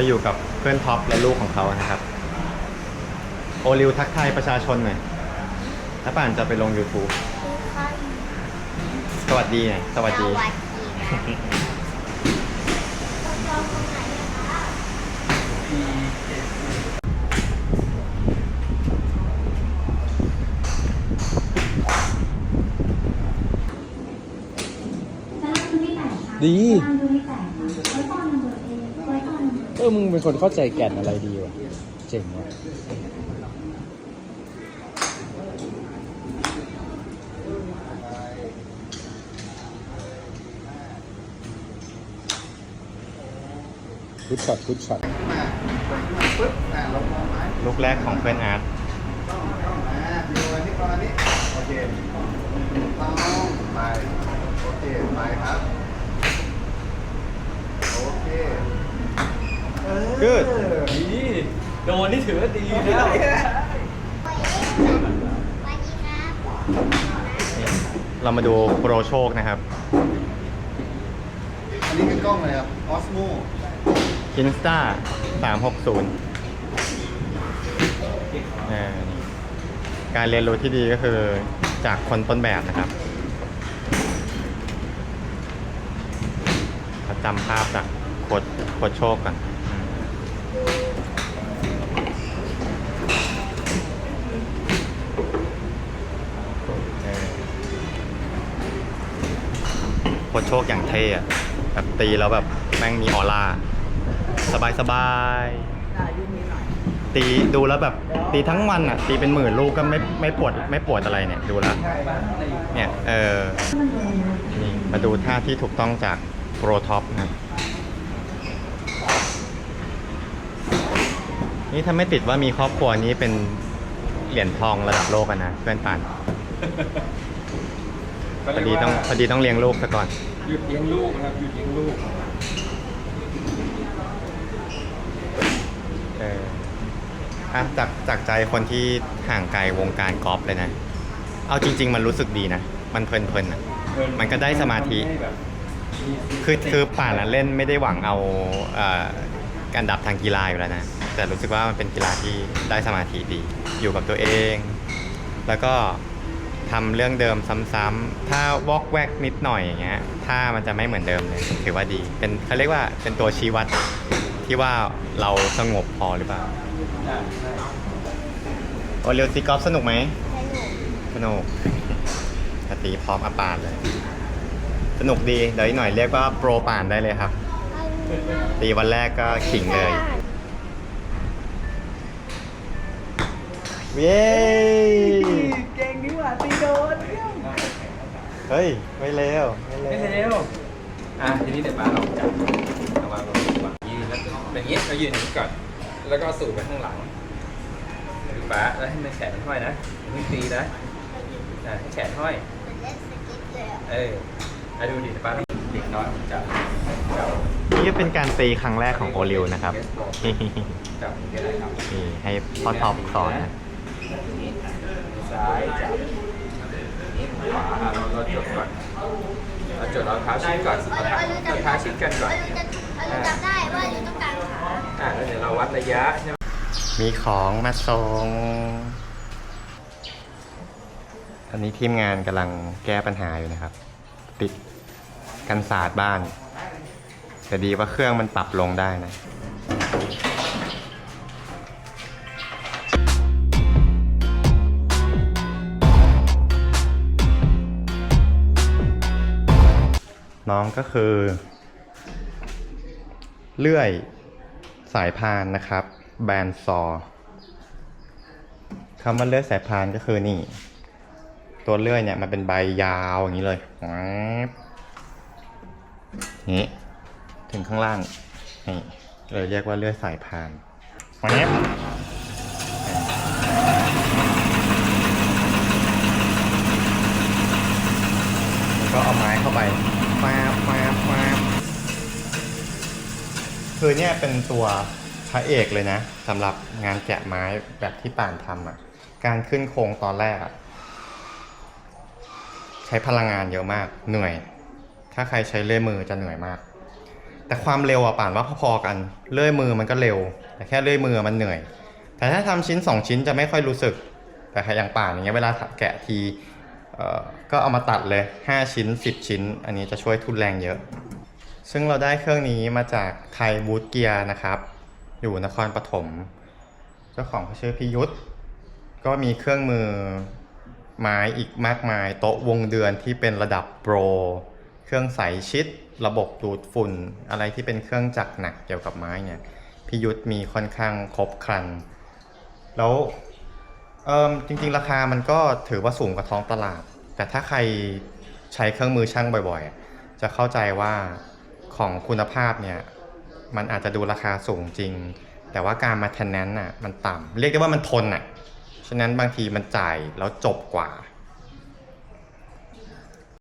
ก็อยู่กับเพื่อนท็อปและลูกของเขานะครับ โอริวทักทายประชาชนหน่อยถ้าป่านจะไปลง YouTube สวัสดีหน่อยสวัสดี ดี ออมึงเป็นคนเข้าใจแก่นอะไรดีวะเจ๋งว่ะกุดช็อตกุดช็อตปึ๊บอะลงมองไม้ลูกแรกของเพื่อนอาร์ตต้องต้องอะดูอันนี้ก่อนอันนี้โอเคต้องไปโอเคไปครับ โอเคเออ Good ดีโดนนี่ถือว่าดีนะเรามาดูโปรโชคนะครับ อันนี้คือกล้องอะไรครับออสโมอินสตา360อ่านี่การเรียนรู้ที่ดีก็คือจากคนต้นแบบนะครับเราจำภาพจากโคดโคดโชคกัน ดโชคอย่างเท่อะแบบตีแล้วแบบแม่งมีออร่าสบายสบายๆตีดูแล้วแบบตีทั้งวันอะ ตีเป็นหมื่นลูกก็ไม่ไม่ปวดไม่ปวดอะไรเนี่ยดูแล้วเนี่ยเออนี่มาดูท่าที่ถูกต้องจากโปรท็อปนะครับนี่ถ้าไม่ติดว่ามีครอบครัวนี้เป็นเหรียญทองระดับโลกอะนะเพื่อนป่านพอดีต้องพอดีต้องเลี้ยงลูกซะก่อน หยุดเลี้ยงลูกนะครับ หยุดเลี้ยงลูกเอออะจากจากใจคนที่ห่างไกลวงการกอล์ฟเลยนะ เอาจริง ๆ มันรู้สึกดีนะ มันเพลินๆอะมันก็ได้สมาธิคือคือป่านนะเล่นไม่ได้หวังเอาเอ่อการดับทางกีฬาอยู่แล้วนะ แต่รู้สึกว่ามันเป็นกีฬาที่ได้สมาธิดี อยู่กับตัวเอง แล้วก็ ทำเรื่องเดิมซ้ำๆถ้าวอกแวกนิดหน่อยอย่างเงี้ยถ้ามันจะไม่เหมือนเดิมเลยถือว่าดีเป็นเขาเรียกว่าเป็นตัวชี้วัดที่ว่าเราสงบพอหรือเปล่าโอเรียวตีกอล์ฟสนุกไหมสนุกถ้าตีพร้อมอาปานเลย สนุกดีเดี๋ยวอีกหน่อยเรียกว่าโปรป่านได้เลยครับ ตีวันแรกก็ขิงเลยเย้าตีโดนเฮ้ย ไม่เร็วไม่เร็วอะทีนี้เดี๋ยวป้าลองจับเอาวางลงวางยืนแล้วอย่างนี้เรายืนอย่างนี้ก่อน แล้วก็สูบไปข้างหลังดูป้าแล้วให้มันแขนห้อยนะอย่าเพิ่งตีนะอะให้แขนห้อยเอออะดูดิป้าเด็กน้อยผมจับจับนี่ก็เป็นการตีครั้งแรกของโอริวนะครับจับอย่างนี้เลยครับนี่ให้พ่อท็อปสอนนะ ซ้ายจับนี่ ขวาอะเราเราจดก่อนเราจดเราเท้าชิดก่อนเอาเท้าเอาเท้าชิดกันก่อนเราจำได้ว่าอยู่ต้องการขาอะแล้วเดี๋ยวเราวัดระยะใช่ไหมมีของมาส่งอันนี้ทีมงานกำลังแก้ปัญหาอยู่นะครับ ติดกันศาสตร์บ้าน แต่ดีว่าเครื่องมันปรับลงได้นะ น้องก็คือ เลื่อยสายพานนะครับ แบรนซอคำว่าเลื่อยสายพานก็คือนี่ ตัวเลื่อยเนี่ยมันเป็นใบยาวอย่างนี้เลยนี่ถึงข้างล่างนี่เลยเรียกว่าเลื่อยสายพานแว๊บแล้วก็เอาไม้เข้า ไปแฟบแฟบแฟบคือเนี่ยเป็นตัวพระเอกเลยนะสำหรับงานแกะไม้แบบที่ป่านทำอะ การขึ้นโครงตอนแรกอะ ใช้พลังงานเยอะมาก เหนื่อย ถ้าใครใช้เลื่อยมือจะเหนื่อยมาก แต่ความเร็วอะป่านว่าพอๆกัน เลื่อยมือมันก็เร็ว แต่แค่เลื่อยมือมันเหนื่อย แต่ถ้าทำชิ้น 2 ชิ้นจะไม่ค่อยรู้สึก แต่อย่างป่านอย่างเงี้ยเวลาแกะที ก็เอามาตัดเลย 5 ชิ้น 10 ชิ้น อันนี้จะช่วยทุนแรงเยอะ ซึ่งเราได้เครื่องนี้มาจากไทยบูธเกียร์นะครับ อยู่นครปฐม เจ้าของเขาชื่อพิยุทธก็มีเครื่องมือไม้อีกมากมาย โต๊ะวงเดือนที่เป็นระดับโปร เครื่องใสชิด ระบบดูดฝุ่น อะไรที่เป็นเครื่องจักรหนักเกี่ยวกับไม้เนี่ยพิยุทธมีค่อนข้างครบครัน แล้ว เออจริง ๆ ราคามันก็ถือว่าสูงกว่าท้องตลาด แต่ถ้าใครใช้เครื่องมือช่างบ่อยๆจะเข้าใจว่าของคุณภาพเนี่ย มันอาจจะดูราคาสูงจริง แต่ว่าการมาแทนนั้นน่ะมันต่ำเรียกได้ว่ามันทนอะฉะนั้นบางทีมันจ่ายแล้วจบกว่า